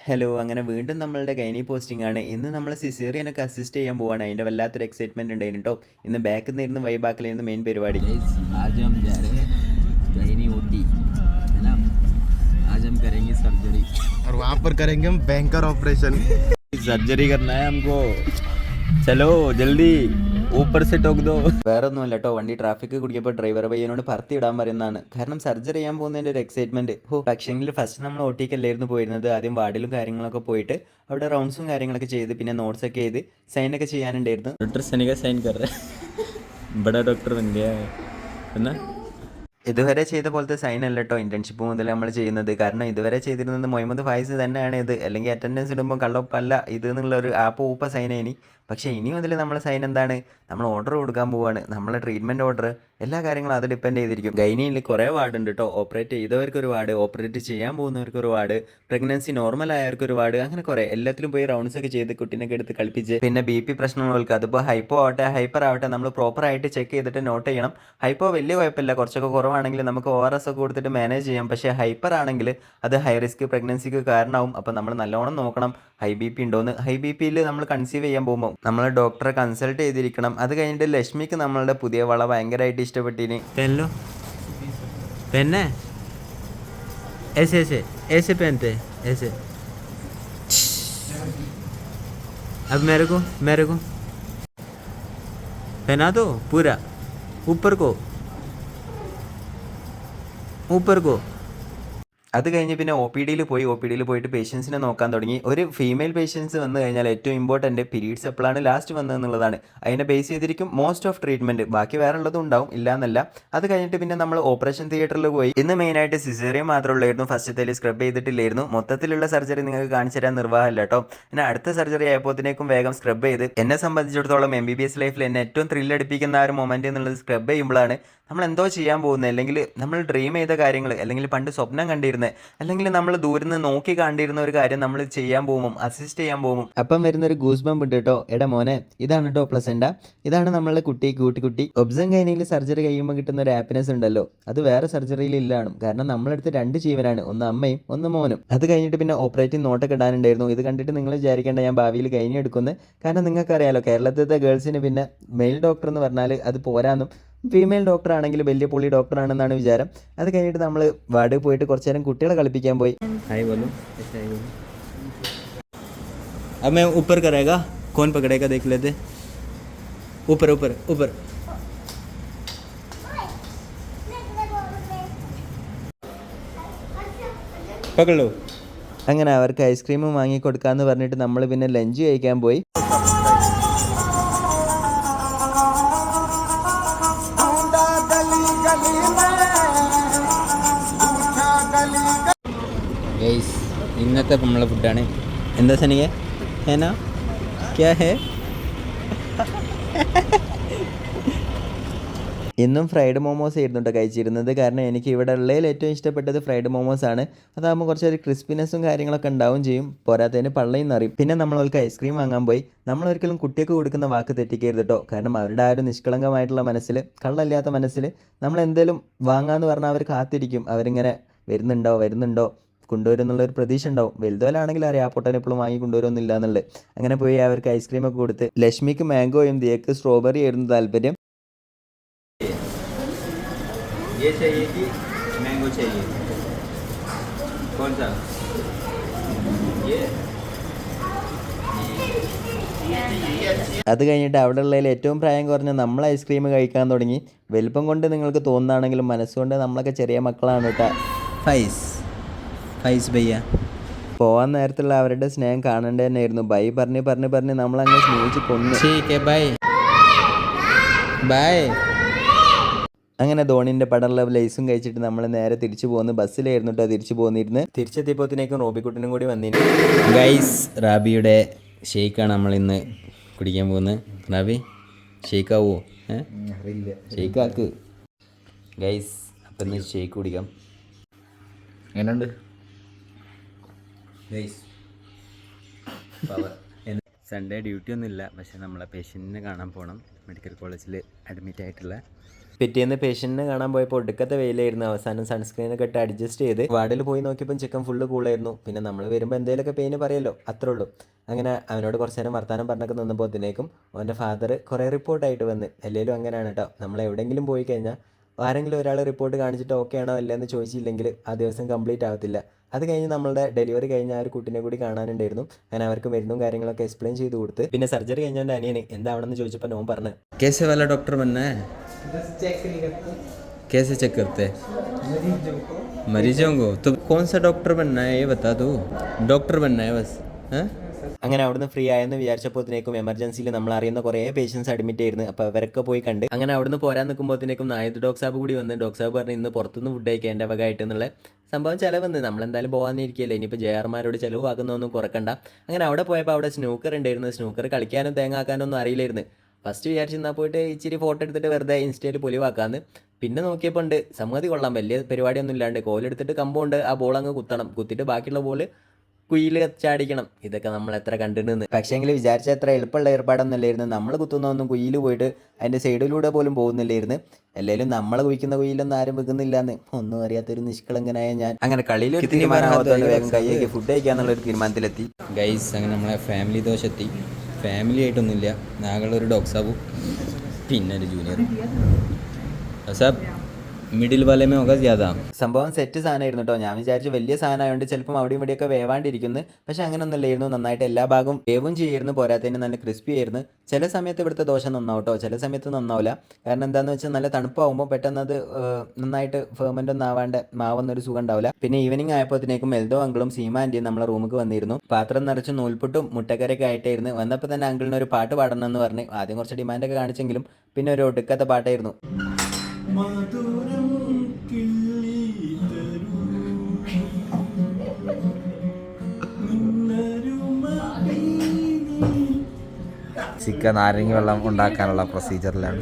Hello അങ്ങനെ വീണ്ടും നമ്മളുടെ ഗൈനി പോസ്റ്റിംഗ് ആണ് ഇന്ന് നമ്മൾ സിസേറിയനൊക്കെ അസിസ്റ്റ് ചെയ്യാൻ പോവാണ് അതിൻ്റെ വല്ലാത്തൊരു എക്സൈറ്റ്മെൻറ്റ് ഉണ്ടായിരുന്നു കേട്ടോ ഇന്ന് ബാക്കിൽ നിന്ന് ഇരുന്ന് വൈബാക്കലായിരുന്നു മെയിൻ പരിപാടി गाइस आज हम जा रहे हैं गहनी ओटी है ना आज हम करेंगे सर्जरी और वहाँ पर करेंगे हम बैंकर ऑपरेशन സർജറി करना है हमको ചലോ ജൽദി ഊപ്പർ സെറ്റ് ടോക്ക് വേറെ ഒന്നും അല്ല കേട്ടോ വണ്ടി ട്രാഫിക് കുടിക്കപ്പോൾ ഡ്രൈവർ പയ്യനോട് പറത്തി ഇടാൻ പറയുന്നതാണ്. കാരണം സർജറി ചെയ്യാൻ പോകുന്നതിന്റെ ഒരു എക്സൈറ്റ്മെന്റ് ഹോ പക്ഷേങ്കിൽ ഫസ്റ്റ് നമ്മൾ ഒട്ടിക്കല്ലായിരുന്നു പോയിരുന്നത്. ആദ്യം വാർഡിലും കാര്യങ്ങളൊക്കെ പോയിട്ട് അവിടെ റൗണ്ട്സും കാര്യങ്ങളൊക്കെ ചെയ്ത് പിന്നെ നോട്ട്സ് ഒക്കെ ചെയ്ത് സൈൻ ഒക്കെ ചെയ്യാനുണ്ടായിരുന്നു. ഡോക്ടർ സനിക സൈൻ കറ ഇവിടെ ഡോക്ടർ എന്നാ? ഇതുവരെ ചെയ്ത പോലത്തെ സൈൻ അല്ല കേട്ടോ ഇന്റേൺഷിപ്പ് മുതൽ നമ്മൾ ചെയ്യുന്നത്. കാരണം ഇതുവരെ ചെയ്തിരുന്നത് മൊഹമ്മദ് ഫായിസ് തന്നെയാണ് ഇത്. അല്ലെങ്കിൽ അറ്റൻഡൻസ് ഇടുമ്പോൾ കള്ളൊപ്പല്ല ഇത് എന്നുള്ള ഒരു ആപ്പ് ഊപ്പ സൈൻ ഇനി. പക്ഷേ ഇനി മുതൽ നമ്മൾ സൈൻ എന്താണ്? നമ്മൾ ഓർഡർ കൊടുക്കാൻ പോവാണ്. നമ്മളെ ട്രീറ്റ്മെന്റ് ഓർഡർ എല്ലാ കാര്യങ്ങളും അത് ഡിപ്പെൻഡ് ചെയ്തിരിക്കും. ഗൈനിയിൽ കുറേ വാർഡ് ഉണ്ട് കേട്ടോ ഓപ്പറേറ്റ് ചെയ്തവർക്ക് ഒരു വാർഡ് ഓപ്പറേറ്റ് ചെയ്യാൻ പോകുന്നവർക്ക് ഒരു വാർഡ് പ്രഗ്നൻസി നോർമൽ ആയവർക്ക് ഒരു വാർഡ് അങ്ങനെ കുറേ. എല്ലാത്തിലും പോയി റൗണ്ട്സ് ഒക്കെ ചെയ്ത് കുട്ടീനൊക്കെ എടുത്ത് കളിപ്പിച്ച്. പിന്നെ ബി പി പ്രശ്നങ്ങൾക്ക് അതിപ്പോൾ ഹൈപ്പോ ആവട്ടെ ഹൈപ്പർ ആവട്ടെ നമ്മൾ പ്രോപ്പർ ആയിട്ട് ചെക്ക് ചെയ്തിട്ട് നോട്ട് ചെയ്യണം. ഹൈപ്പോ വലിയ കുഴപ്പമില്ല. കുറച്ചൊക്കെ കുറവാണെങ്കിൽ നമുക്ക് ഒ ആർ എസ് ഒക്കെ കൊടുത്തിട്ട് മാനേജ് ചെയ്യാം. പക്ഷേ ഹൈപ്പർ ആണെങ്കിൽ അത് ഹൈ റിസ്ക് പ്രഗ്നൻസിക്ക് കാരണമാവും. അപ്പോൾ നമ്മൾ നല്ലോണം നോക്കണം. ഹൈ ബി പി ഉണ്ടോയെന്ന് ഹൈ ബി പിയിൽ നമ്മൾ കൺസീവ് ചെയ്യാൻ പോകുമ്പോൾ നമ്മൾ ഡോക്ടറെ കൺസൾട്ട് ചെയ്തിരിക്കണം അത് കഴിഞ്ഞിട്ട് ലക്ഷ്മിക്ക് നമ്മളുടെ പുതിയ വള ഭയങ്കരമായിട്ട് ഇഷ്ടപ്പെട്ടിന് പെല്ലോ പെന്നെ ऐसे ऐसे ऐसे पहनते ऐसे अब मेरे को मेरे को पहना दो पूरा ऊपर को ऊपर को അത് കഴിഞ്ഞ് പിന്നെ ഒ പി ഡിയിൽ പോയി ഒ പി ഡിയിൽ പോയിട്ട് പേഷ്യൻസിനെ നോക്കാൻ തുടങ്ങി. ഒരു ഫീമെയിൽ പേഷ്യൻസ് വന്നു കഴിഞ്ഞാൽ ഏറ്റവും ഇമ്പോർട്ടന്റ് പീരീഡ്സ് എപ്പോഴാണ് ലാസ്റ്റ് വന്നതെന്നുള്ളതാണ്. അതിനെ ബേസ് ചെയ്തിരിക്കും മോസ്റ്റ് ഓഫ് ട്രീറ്റ്മെന്റ് ബാക്കി വേറെ ഉള്ളതും ഉണ്ടാവും ഇല്ല എന്നല്ല അത് കഴിഞ്ഞിട്ട് പിന്നെ നമ്മൾ ഓപ്പറേഷൻ തിയേറ്ററിൽ പോയി. ഇന്ന് മെയിനായിട്ട് സിസേറിയം മാത്രമേ ഉള്ളായിരുന്നു. ഫസ്റ്റത്തേൽ സ്ക്രബ് ചെയ്തിട്ടില്ലായിരുന്നു. മൊത്തത്തിലുള്ള സർജറി നിങ്ങൾക്ക് കാണിച്ചു തരാൻ നിർവാഹമില്ല കേട്ടോ പിന്നെ അടുത്ത സർജറി ആയപ്പോഴത്തേക്കും വേഗം സ്ക്രബ് ചെയ്ത് എന്നെ സംബന്ധിച്ചിടത്തോളം എം ബി ബി എസ് ലൈഫിൽ എന്നെ ഏറ്റവും ത്രില്ലടിപ്പിക്കുന്ന ആ ഒരു മൊമെന്റ് എന്നുള്ളത് സ്ക്രബ് ചെയ്യുമ്പോഴാണ് നമ്മൾ എന്തോ ചെയ്യാൻ പോകുന്നത്. അല്ലെങ്കിൽ നമ്മൾ ഡ്രീം ചെയ്ത കാര്യങ്ങൾ അല്ലെങ്കിൽ പണ്ട് സ്വപ്നം കണ്ടിരുന്നത് അല്ലെങ്കിൽ നമ്മൾ ദൂരെ നിന്ന് നോക്കി കണ്ടിരുന്ന ഒരു കാര്യം നമ്മൾ ചെയ്യാൻ പോകുമ്പോൾ അസിസ്റ്റ് ചെയ്യാൻ പോകുമ്പോൾ അപ്പം വരുന്ന ഒരു ഗൂസ് ബമ്പ് ഉണ്ട് കേട്ടോ എടാ മോനെ ഇതാണ് കേട്ടോ പ്ലസൻഡ ഇതാണ് നമ്മളുടെ കുട്ടി കൂട്ടിക്കുട്ടി ഒബ്സം കൈനിയിൽ സർജറി കഴിയുമ്പോൾ കിട്ടുന്ന ഒരു ഹാപ്പിനെസ് ഉണ്ടല്ലോ. അത് വേറെ സർജറിയിൽ ഇല്ലാണ്. കാരണം നമ്മളെടുത്ത് രണ്ട് ജീവനാണ്. ഒന്ന് അമ്മയും ഒന്ന് മോനും. അത് കഴിഞ്ഞിട്ട് പിന്നെ ഓപ്പറേറ്റിംഗ് നോട്ടൊക്കെ ഇടാനുണ്ടായിരുന്നു. ഇത് കണ്ടിട്ട് നിങ്ങൾ വിചാരിക്കേണ്ട ഞാൻ ഭാവിയിൽ കഴിഞ്ഞെടുക്കുന്നത് കാരണം നിങ്ങൾക്കറിയാലോ കേരളത്തിലത്തെ ഗേൾസിന് പിന്നെ മെയിൽ ഡോക്ടർ എന്ന് പറഞ്ഞാൽ അത് പോരാന്നും ഫീമെയിൽ ഡോക്ടർ ആണെങ്കിൽ വലിയ പുള്ളി ഡോക്ടറാണെന്നാണ് വിചാരം അത് കഴിഞ്ഞിട്ട് നമ്മൾ വാർഡിൽ പോയിട്ട് കുറച്ച് നേരം കുട്ടികളെ കളിപ്പിക്കാൻ പോയി हाय बोलो ऐसे हाय बोलो अब मैं ऊपर करेगा कौन पकड़ेगा देख लेते ऊपर ऊपर ऊपर പകടോ അങ്ങനെ അവർക്ക് ഐസ്ക്രീം വാങ്ങി കൊടുക്കാന്ന് പറഞ്ഞിട്ട് നമ്മൾ പിന്നെ ലഞ്ച് കഴിക്കാൻ പോയി ഗൈസ് ഇന്നത്തെ നമ്മളെ ഫുഡാണ്. എന്താ സനിക ഹേന? ക്യാ ഹേ? ഇന്നും ഫ്രൈഡ് മോമോസ് ആയിരുന്നു കഴിച്ചിരുന്നത്. കാരണം എനിക്ക് ഇവിടെ ഉള്ളതിൽ ഏറ്റവും ഇഷ്ടപ്പെട്ടത് ഫ്രൈഡ് മോമോസ് ആണ്. അതാകുമ്പോൾ കുറച്ചൊരു ക്രിസ്പിനെസ്സും കാര്യങ്ങളൊക്കെ ഉണ്ടാവും ചെയ്യും. പോരാത്തതിന് പള്ളയും നിറയും. പിന്നെ നമ്മളവർക്ക് ഐസ്ക്രീം വാങ്ങാൻ പോയി. നമ്മളൊരിക്കലും കുട്ടിയൊക്കെ കൊടുക്കുന്ന വാക്ക് തെറ്റിക്കരുത് കേട്ടോ കാരണം അവരുടെ ആ ഒരു നിഷ്കളങ്കമായിട്ടുള്ള മനസ്സിൽ കള്ളല്ലാത്ത മനസ്സിൽ നമ്മൾ എന്തെങ്കിലും വാങ്ങാമെന്ന് പറഞ്ഞാൽ അവർ കാത്തിരിക്കും. അവരിങ്ങനെ വരുന്നുണ്ടോ വരുന്നുണ്ടോ? കൊണ്ടുവരും എന്നുള്ള ഒരു പ്രതീക്ഷ ഉണ്ടാവും വലുതോലാണെങ്കിൽ അറിയാം ആ പൊട്ടൻ എപ്പോഴും വാങ്ങി കൊണ്ടുവരുമൊന്നുമില്ല എന്നുള്ളത് അങ്ങനെ പോയി അവർക്ക് ഐസ്ക്രീം ഒക്കെ കൊടുത്ത് ലക്ഷ്മിക്ക് മാംഗോയും ദിയക്ക് സ്ട്രോബെറി ആയിരുന്നു താല്പര്യം ये चाहिए कि मैंगो चाहिए कौन सा ये അത് കഴിഞ്ഞിട്ട് അവിടെ ഉള്ളതിൽ ഏറ്റവും പ്രായം കുറഞ്ഞ നമ്മൾ ഐസ്ക്രീം കഴിക്കാൻ തുടങ്ങി വലുപ്പം കൊണ്ട് നിങ്ങൾക്ക് തോന്നുകയാണെങ്കിലും മനസ്സുകൊണ്ട് നമ്മളൊക്കെ ചെറിയ മക്കളാണ് കേട്ടോ ഫൈസ് ഫൈസ് ഭയ്യ പോവാൻ നേരത്തുള്ള അവരുടെ സ്നേഹം കാണേണ്ടത് തന്നെയായിരുന്നു. ബൈ പറഞ്ഞ് പറഞ്ഞ് പറഞ്ഞ് നമ്മളങ്ങ് സ്നേഹിച്ച് കൊന്നു. ബൈ. ബൈ. അങ്ങനെ ധോണിന്റെ പടമുള്ള ലൈസും കഴിച്ചിട്ട് നമ്മൾ നേരെ തിരിച്ചു പോകുന്നു ബസ്സിലായിരുന്നു കേട്ടോ തിരിച്ചു പോന്നിരുന്ന്. തിരിച്ചെത്തിയപ്പോഴത്തേക്കും റോബിക്കുട്ടനും കൂടി വന്നിരുന്നു. ഗൈസ് റാബിയുടെ ഷെയ്ക്കാണ് നമ്മൾ ഇന്ന് കുടിക്കാൻ പോകുന്നത് റാബി ഷെയ്ക്കാവോ? ഷെയ്ക്കാക്ക്. ഗൈസ് അപ്പം ഷെയ്ക്ക് കുടിക്കാം. എങ്ങനെയുണ്ട്? സൺഡേ ഡ്യൂട്ടി ഒന്നും ഇല്ല പക്ഷെ നമ്മളെ പേഷ്യന്റിനെ കാണാൻ പോകണം മെഡിക്കൽ കോളേജിൽ അഡ്മിറ്റ് ആയിട്ടുള്ള പിറ്റേന്ന് പേഷ്യന്റിനെ കാണാൻ പോയപ്പോൾ ഒടുക്കത്തെ വെയിലായിരുന്നു. അവസാനം സൺസ്ക്രീനൊക്കെ ഇട്ട് അഡ്ജസ്റ്റ് ചെയ്ത് വാർഡിൽ പോയി നോക്കിയപ്പോൾ ചിക്കൻ ഫുള്ള് കൂളായിരുന്നു. പിന്നെ നമ്മൾ വരുമ്പോൾ എന്തെങ്കിലുമൊക്കെ പെയിന് പറയല്ലോ. അത്രേ ഉള്ളൂ. അങ്ങനെ അവനോട് കുറച്ച് നേരം വർത്താനം പറഞ്ഞൊക്കെ നിന്നപ്പോഴത്തേക്കും അവന്റെ ഫാദർ കുറേ റിപ്പോർട്ടായിട്ട് വന്ന് എല്ലാവരും അങ്ങനെയാണ് കേട്ടോ നമ്മൾ എവിടെയെങ്കിലും പോയി കഴിഞ്ഞാൽ ആരെങ്കിലും ഒരാൾ റിപ്പോർട്ട് കാണിച്ചിട്ട് ഓക്കെ ആണോ അല്ലെന്ന് ചോദിച്ചില്ലെങ്കിൽ ആ ദിവസം കംപ്ലീറ്റ് ആവത്തില്ല അത് കഴിഞ്ഞ് നമ്മളുടെ ഡെലിവറി കഴിഞ്ഞ ആ ഒരു കുട്ടിനെ കൂടി കാണാനുണ്ടായിരുന്നു അങ്ങനെ അവർക്ക് മരുന്നും കാര്യങ്ങളൊക്കെ എക്സ്പ്ലെയിൻ ചെയ്ത് കൊടുത്ത് പിന്നെ സർജറി കഴിഞ്ഞവൻ്റെ അനിയന് എന്താവണമെന്ന് ചോദിച്ചപ്പോൾ നോൻ പറഞ്ഞു कैसे वाला डॉक्टर बनना है कैसे चेक करते हैं मरीजों को तो कौन सा डॉक्टर बनना है ये बता दो डॉक्टर बनना है बस हाँ അങ്ങനെ അവിടുന്ന് ഫ്രീ ആയെന്ന് വിചാരിച്ചപ്പോഴത്തേക്കും എമർജൻസിയിൽ നമ്മൾ അറിയുന്ന കുറേ പേഷ്യൻസ് അഡ്മിറ്റ് ആയിരുന്നു അപ്പോൾ അവരൊക്കെ പോയി കണ്ട് അങ്ങനെ അവിടുന്ന് പോരാൻ നിൽക്കുമ്പോഴത്തേക്കും നായത് ഡോക്ടർ സാബ് കൂടി വന്ന് ഡോക്ടർ സാബ് പറഞ്ഞ് ഇന്ന് പുറത്തുനിന്ന് ഫുഡ് കഴിക്കാൻ എന്റെ വകയായിട്ട് എന്നുള്ള സംഭവം ചിലവെന്ന് നമ്മളെന്തായാലും പോകാനിരിക്കുകയല്ലേ ഇനിയിപ്പോൾ ജയർമാരോട് ചിലവാക്കുന്നൊന്നും കുറക്കണ്ട. അങ്ങനെ അവിടെ പോയപ്പോൾ അവിടെ സ്നൂക്കർ ഉണ്ടായിരുന്നു. സ്നൂക്കർ കളിക്കാനും തേങ്ങാക്കാനും ഒന്നും അറിയില്ലായിരുന്നു. ഫസ്റ്റ് വിചാരിച്ചിരുന്നാൽ പോയിട്ട് ഇച്ചിരി ഫോട്ടോ എടുത്തിട്ട് വെറുതെ ഇൻസ്റ്റയിൽ പൊലിവാക്കാന്ന് പിന്നെ നോക്കിയപ്പോൾ ഉണ്ട്. സംഗതി കൊള്ളാം. വലിയ പരിപാടിയൊന്നും ഇല്ലാണ്ട് കോലെടുത്തിട്ട് കമ്പോണ്ട്. ആ ബോൾ അങ്ങ് കുത്തണം. കുത്തിയിട്ട് ബാക്കിയുള്ള ബോൾ കുയിൽ ചാടിക്കണം ഇതൊക്കെ നമ്മൾ എത്ര കണ്ടിട്ടുണ്ട്. പക്ഷേങ്കിൽ വിചാരിച്ച എത്ര എളുപ്പമുള്ള ഏർപ്പാടൊന്നല്ലായിരുന്നു നമ്മൾ കുത്തുന്നൊന്നും കുയിൽ പോയിട്ട് അതിന്റെ സൈഡിലൂടെ പോലും പോകുന്നില്ലായിരുന്നു. എല്ലാവരും നമ്മൾ കുഴിക്കുന്ന കുയിലൊന്നും ആരും വെക്കുന്നില്ല എന്ന് ഒന്നും അറിയാത്തൊരു നിഷ്കളങ്കനായ ഞാൻ. അങ്ങനെ കളിയിൽ ഒരു വേഗം കൈയൊക്കെ ഫുഡ് കഴിക്കാന്നുള്ള ഒരു തീരുമാനത്തിലെത്തി. ഗൈസ് അങ്ങനെ നമ്മളെ ഫാമിലി ദോശ എത്തി ഫാമിലി ആയിട്ടൊന്നുമില്ല. ആകെ ഒരു ഡോഗ് സാബു. പിന്നെ ഒരു ജൂനിയർ സാബ് മിഡിൽ വലയ മേ ഹോഗ സംഭവം സെറ്റ് സാധനമായിരുന്നു കേട്ടോ ഞാൻ വിചാരിച്ചു വലിയ സാധനമായതുകൊണ്ട് ചിലപ്പം അവിടെയും ഇവിടെയൊക്കെ വേവാണ്ടിരിക്കുന്നു. പക്ഷേ അങ്ങനെ ഒന്നുമില്ലായിരുന്നു നന്നായിട്ട് എല്ലാ ഭാഗവും വേവും ചെയ്യായിരുന്നു പോരാത്തതിന് നല്ല ക്രിസ്പി ആയിരുന്നു. ചില സമയത്ത് ഇവിടുത്തെ ദോശ നന്നാവട്ടോ. ചില സമയത്ത് നന്നാവില്ല കാരണം എന്താണെന്ന് വെച്ചാൽ നല്ല തണുപ്പാകുമ്പോൾ പെട്ടെന്ന് അത് നന്നായിട്ട് ഫേർമെന്റ് ഒന്നും ആവാണ്ട് മാവുന്നൊരു സുഖം ഉണ്ടാവില്ല പിന്നെ ഈവനിങ് ആയപ്പോഴത്തേക്കും എൽദോ അങ്കിളും സീമ ആന്റിയും നമ്മളെ റൂമിൽ വന്നിരുന്നു. പാത്രം നിറച്ച് നൂൽപുട്ടും മുട്ടക്കരയൊക്കെ ആയിട്ടായിരുന്നു. വന്നപ്പോൾ തന്നെ അങ്കിളിന് ഒരു പാട്ട് പാടണം എന്ന് പറഞ്ഞ് ആദ്യം കുറച്ച് ഡിമാൻഡൊക്കെ കാണിച്ചെങ്കിലും പിന്നെ ഒരു ഒടുക്കാത്ത പാട്ടായിരുന്നു. ചിക്കൻ നാരങ്ങ വെള്ളം ഉണ്ടാക്കാനുള്ള പ്രൊസീജിയറിലാണ്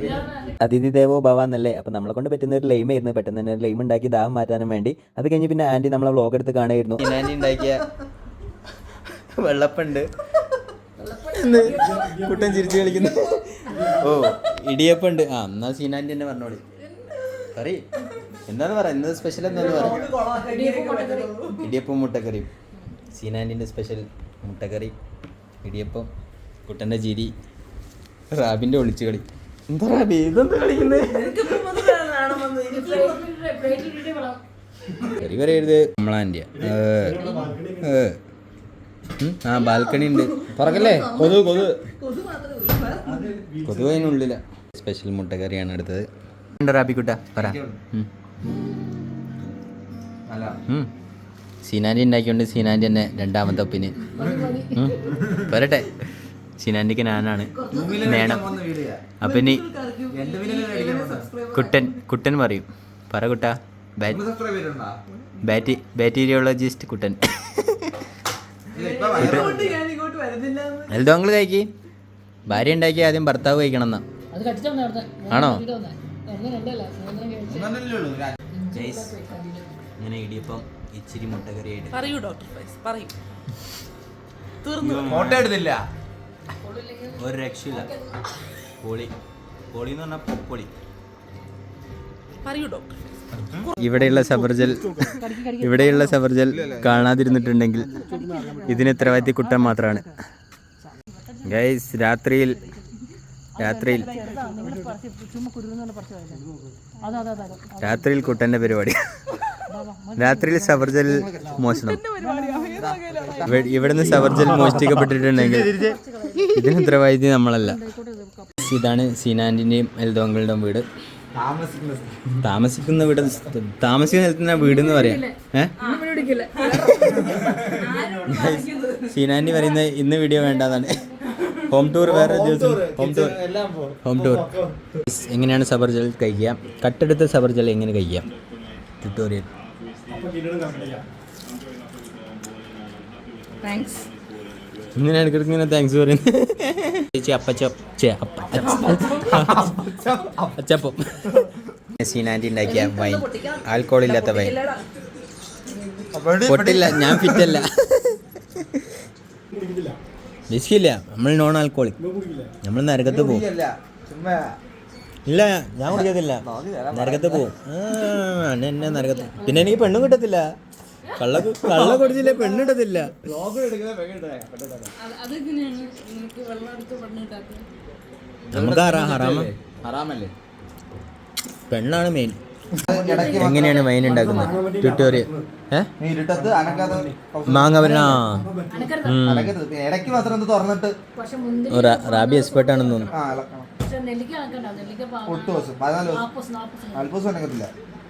അതിഥി ദേവോ ഭവ എന്നല്ലേ? അപ്പം നമ്മളെ കൊണ്ട് പറ്റുന്ന ഒരു ലൈം ആയിരുന്നു. പെട്ടെന്ന് തന്നെ ലൈം ഉണ്ടാക്കി ദാഹം മാറ്റാനും വേണ്ടി. അത് കഴിഞ്ഞ് പിന്നെ ആന്റി നമ്മളെ വ്ളോഗ് എടുത്ത് കാണുമായിരുന്നു ആന്റി ഉണ്ടാക്കിയ വെള്ളപ്പുണ്ട്. കുട്ടൻ ചിരിച്ചു കളിക്കുന്നു. ഓ ഇടിയപ്പുണ്ട്. ആ എന്നാ സീനാന്റെ തന്നെ പറഞ്ഞോളി. കറി? എന്താന്ന് പറ? ഇന്നത് സ്പെഷ്യൽ എന്താന്ന് പറ? ഇടിയപ്പം മുട്ടക്കറിയും. സീനാന്റിന്റെ സ്പെഷ്യൽ മുട്ടക്കറി ഇടിയപ്പം കുട്ടന്റെ ചിരി. റാബിന്റെ ഒളിച്ചു കളി. എന്താ റാബി? ഇതെന്ത് കളിക്കുന്നത് കറി പറയരുത്. നമ്മളാന്റെ ആ ബാൽക്കണി ഉണ്ട്. തുറക്കല്ലേ കൊതു കൊതു. കൊതു അതിനുള്ളില. സ്പെഷ്യൽ മുട്ടക്കറിയാണ് എടുത്തത്. റാബിക്കുട്ട പറ. സീനാന്റി ഉണ്ടാക്കിയോണ്ട് സീനാന്റി തന്നെ രണ്ടാമത്തെ ഒപ്പിന്. ഉം. വരട്ടെ സീനാന്റിക്ക് ഞാനാണ് നേണം. അപ്പം ഇനി കുട്ടൻ കുട്ടൻ പറയും. പറ കുട്ട. ബാറ്റി ബാക്ടീരിയോളജിസ്റ്റ് കുട്ടൻ. എൽദോ കഴിക്കി ഭാര്യ ഉണ്ടാക്കി ആദ്യം ഭർത്താവ് കഴിക്കണം എന്നാ. ആണോ? അങ്ങനെ ഇടിയപ്പം ഇച്ചിരി മുട്ടക്കറി ആയിട്ട് പറയൂ ഡോക്ടർ പറയൂ. തീർന്നു ഫോട്ടോ എടുത്തില്ല. ഒരു രക്ഷയില്ല. പൊളി. പൊളി എന്ന് പറഞ്ഞാൽ പൊപ്പൊളി പറയൂ ഡോക്ടർ ഇവിടെയുള്ള സബർജൽ ഇവിടെയുള്ള സബർജൽ കാണാതിരുന്നിട്ടുണ്ടെങ്കിൽ ഇതിന് ഉത്തരവാദിത്യ കുട്ടൻ മാത്രമാണ് ഗൈസ് രാത്രിയിൽ രാത്രിയിൽ. രാത്രിയിൽ കുട്ടന്റെ പരിപാടി. രാത്രിയിൽ സവർജൽ മോഷണം ഇവ- ഇവിടുന്ന് സവർജൽ മോഷ്ടിക്കപ്പെട്ടിട്ടുണ്ടെങ്കിൽ ഇതിന് ഉത്തരവാദിത്യം നമ്മളല്ല. ഇതാണ് സീനാന്റിന്റെയും എൽദോങ്കളുടെയും വീട്. താമസിക്കുന്ന വീട് താമസിക്കുന്ന സ്ഥലത്തിന് വീട് എന്ന് പറയാം സീനാന്റി പറയുന്നത് ഇന്ന് വീഡിയോ വേണ്ടെന്നാണ്. ഹോം ടൂർ വേറെ ദിവസം ഹോം ടൂർ. Home tour. എങ്ങനെയാണ് സബർജൽ കഴിക്കുക? കട്ടെടുത്ത സബർജൽ എങ്ങനെ കഴിക്കാം ട്യൂട്ടോറിയൽ താങ്ക്സ് ഇങ്ങനെ ഇടയ്ക്കിടയ്ക്ക് ഇങ്ങനെ താങ്ക്സ് പറയുന്നത് ചേച്ചി അപ്പച്ചോ ചേ അപ്പ അച്ചപ്പം സീനാന്റി ഉണ്ടാക്കിയ വൈൻ ആൽക്കോൾ ഇല്ലാത്ത വൈൻ പൊട്ടില്ല ഞാൻ ഫിറ്റല്ല വിസ്കില്ല. നമ്മൾ നോൺ ആൽക്കോളിക് നമ്മൾ നരകത്ത് പോകും. ഇല്ല ഞാൻ കുടിക്കത്തില്ല. നരകത്ത് പോവും ആ, എന്നെ നരകത്ത്. പിന്നെ എനിക്ക് പെണ്ണും കിട്ടത്തില്ല. കള്ള കള്ള കുടിച്ചില്ല പെണ്ണ് കിട്ടത്തില്ല. നമുക്ക് ഹറാ ഹറാമ? ഹറാമല്ലേ? പെണ്ണാണ് മെയിൻ എങ്ങനെയാണ് മൈൻ ഉണ്ടാക്കുന്നത്? ട്യൂട്ടോറിയൽ ഏ? ഇരുട്ടത്ത് അനക്കാതെ മാങ്ങ വരണ? അനക്കരുത്. ഇടയ്ക്ക് മാത്രം തുറന്നിട്ട് റാബി എക്സ്പേർട്ട് ആണെന്ന് തോന്നുന്നു.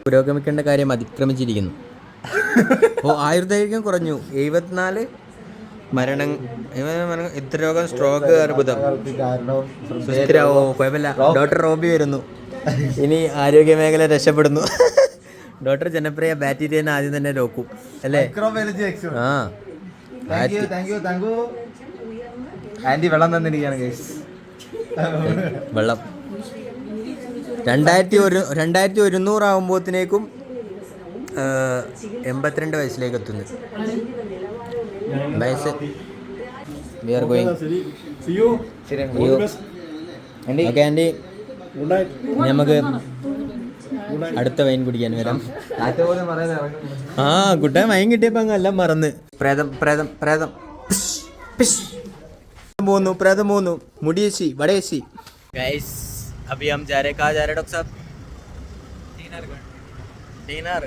പുരോഗമിക്കേണ്ട കാര്യം അതിക്രമിച്ചിരിക്കുന്നു. ഓ ആയുർദൈർഘ്യം കുറഞ്ഞു. എഴുപത്തിനാല് മരണം. ഇത്ര രോഗം? സ്ട്രോക്ക് അർബുദം. സുസ്ഥിരാവോ? കുഴപ്പമില്ല. ഡോക്ടർ റോബി വരുന്നു. ഇനി ആരോഗ്യ മേഖല രക്ഷപ്പെടുന്നു. ഡോക്ടർ ജനപ്രിയ ബാക്ടീരിയനെ ആദ്യം തന്നെ നോക്കും അല്ലേ? ആ. ആന്റി വെള്ളം തന്നിരിക്കുകയാണ് വെള്ളം. രണ്ടായിരത്തി ഒരു രണ്ടായിരത്തി ഒരുന്നൂറാകുമ്പോഴത്തേക്കും എൺപത്തിരണ്ട് വയസ്സിലേക്ക് എത്തുന്നു. വയസ്സ്. We are going okay aunty നമുക്ക് അടുത്ത വൈൻ കുടിക്കാൻ വരാം ആ കുട്ടാൻ വൈൻ കിട്ടിയപ്പോ അങ്ങ് എല്ലാം മറന്ന് പ്രേതം പ്രേതം പ്രേതം പോന്നു പ്രേതം പോന്നു മുടിയേശി വടയേശി ഗൈസ് अभी हम जा रहे कहाँ जा रहे डॉक्टर साहब डिनर डिनर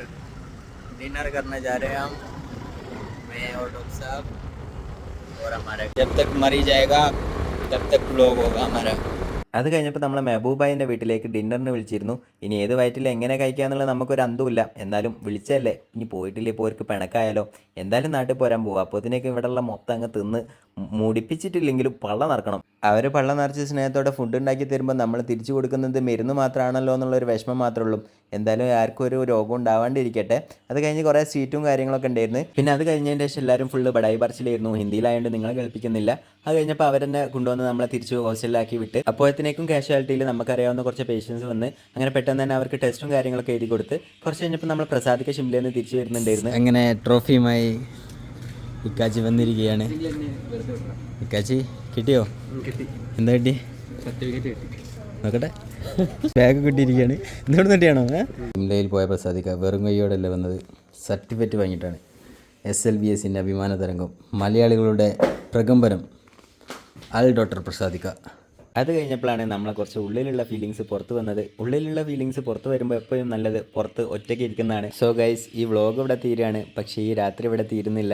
डिनर करने जा रहे हैं हम मैं और डॉक्टर साहब और हमारे जब तक मरी जाएगा तब तक ब्लॉग होगा हमारा അത് കഴിഞ്ഞപ്പോൾ നമ്മൾ മെഹബൂബായിന്റെ വീട്ടിലേക്ക് ഡിന്നറിന് വിളിച്ചിരുന്നു. ഇനി ഏത് വയറ്റിൽ എങ്ങനെ കഴിക്കാന്നുള്ളത് നമുക്കൊരു അന്തമില്ല എന്നാലും വിളിച്ചല്ലേ. ഇനി പോയിട്ടില്ലേ ഇപ്പോൾ അവർക്ക് പിണക്കായാലോ. എന്തായാലും നാട്ടിൽ പോരാൻ പോവുക അപ്പോൾ ഇതിനേക്ക് ഇവിടെയുള്ള മൊത്തം അങ്ങ് തിന്ന് മുടിപ്പിച്ചിട്ടില്ലെങ്കിലും പള്ള നിറക്കണം അവർ പള്ള നിറച്ച് സ്നേഹത്തോടെ ഫുഡ് ഉണ്ടാക്കി തരുമ്പോൾ നമ്മൾ തിരിച്ചു കൊടുക്കുന്നത് മരുന്ന് മാത്രമാണല്ലോ എന്നുള്ളൊരു വിഷമം മാത്രമേ ഉള്ളൂ. എന്തായാലും ആർക്കും ഒരു രോഗം ഉണ്ടാവാണ്ടിരിക്കട്ടെ. അത് കഴിഞ്ഞ് കുറേ സീറ്റും കാര്യങ്ങളൊക്കെ ഉണ്ടായിരുന്നു. പിന്നെ അത് കഴിഞ്ഞതിന്റെ ശേഷം എല്ലാവരും ഫുള്ള് ബടായി പറച്ചിലായിരുന്നു. ഹിന്ദിയിലായതുകൊണ്ട് നിങ്ങളെ കേൾപ്പിക്കുന്നില്ല. അത് കഴിഞ്ഞപ്പോൾ അവരെന്നെ കൊണ്ടുവന്ന് നമ്മളെ തിരിച്ച് ഹോസ്റ്റലിലാക്കി വിട്ട് അപ്പോഴത്തേക്കും കാഷ്വാലിറ്റിയിൽ നമുക്കറിയാവുന്ന കുറച്ച് പേഷ്യൻസ് വന്ന് അങ്ങനെ പെട്ടെന്ന് തന്നെ അവർക്ക് ടെസ്റ്റും കാര്യങ്ങളൊക്കെ എഴുതി കൊടുത്ത് കുറച്ച് കഴിഞ്ഞപ്പോൾ നമ്മൾ പ്രസാദിക്ക് ഷിംലയിൽ നിന്ന് തിരിച്ചു വരുന്നുണ്ടായിരുന്നു. അങ്ങനെ ട്രോഫിയുമായി ഇക്കാച്ചി വന്നിരിക്കുകയാണ് ഇക്കാച്ചി കിട്ടിയോ? എന്താ കിട്ടി? നോക്കട്ടെ. ബാഗ് കിട്ടിയിരിക്കുകയാണ് എന്തുകൊണ്ട് കിട്ടിയാണോ ഇംലയിൽ പോയ പ്രസാദിക്ക വെറും കൈയോടല്ല വന്നത്? സർട്ടിഫിക്കറ്റ് വാങ്ങിയിട്ടാണ്. എസ് എൽ ബി എസിന്റെ അഭിമാന തരംഗം. മലയാളികളുടെ പ്രകമ്പനം. അൽ ഡോക്ടർ പ്രസാദിക്ക. അത് കഴിഞ്ഞപ്പോഴാണ് നമ്മളെ കുറച്ച് ഉള്ളിലുള്ള ഫീലിങ്സ് പുറത്ത് വന്നത്. ഉള്ളിലുള്ള ഫീലിങ്സ് പുറത്ത് വരുമ്പോൾ എപ്പോഴും നല്ലത് പുറത്ത് ഒറ്റയ്ക്ക് ഇരിക്കുന്നതാണ്. സോ ഗൈസ് ഈ വ്ളോഗ് ഇവിടെ തീരുകയാണ്. പക്ഷേ ഈ രാത്രി ഇവിടെ തീരുന്നില്ല.